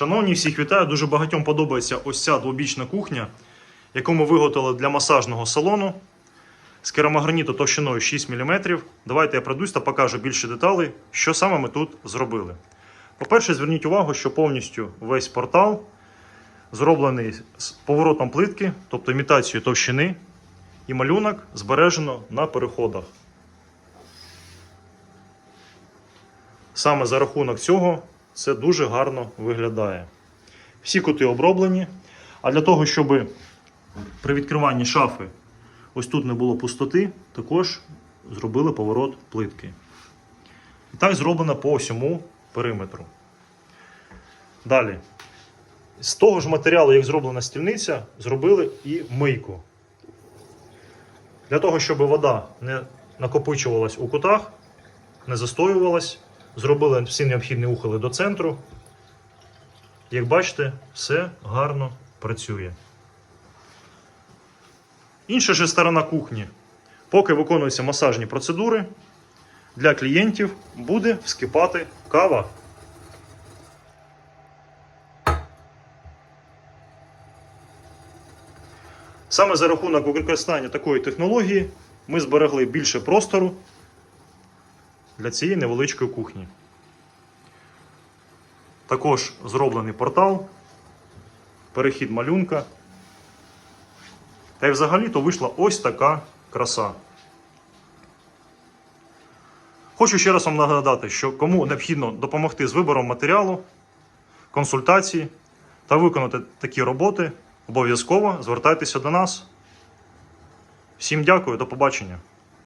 Шановні, всіх вітаю. Дуже багатьом подобається ось ця двобічна кухня, яку ми виготовили для масажного салону з керамограніту товщиною 6 мм. Давайте я пройдусь та покажу більше деталей, що саме ми тут зробили. По-перше, зверніть увагу, що повністю весь портал зроблений з поворотом плитки, тобто імітацією товщини, і малюнок збережено на переходах. Саме за рахунок цього це дуже гарно виглядає. Всі кути оброблені. А для того, щоб при відкриванні шафи ось тут не було пустоти, також зробили поворот плитки. І так зроблено по всьому периметру. Далі. З того ж матеріалу, як зроблена стільниця, зробили і мийку. Для того, щоб вода не накопичувалась у кутах, не застоювалась, зробили всі необхідні ухили до центру. Як бачите, все гарно працює. Інша же сторона кухні. Поки виконуються масажні процедури, для клієнтів буде вскипати кава. Саме за рахунок використання такої технології ми зберегли більше простору для цієї невеличкої кухні. Також зроблений портал, перехід малюнка. Та й взагалі то вийшла ось така краса. Хочу ще раз вам нагадати, що кому необхідно допомогти з вибором матеріалу, консультації та виконати такі роботи, обов'язково звертайтеся до нас. Всім дякую, до побачення.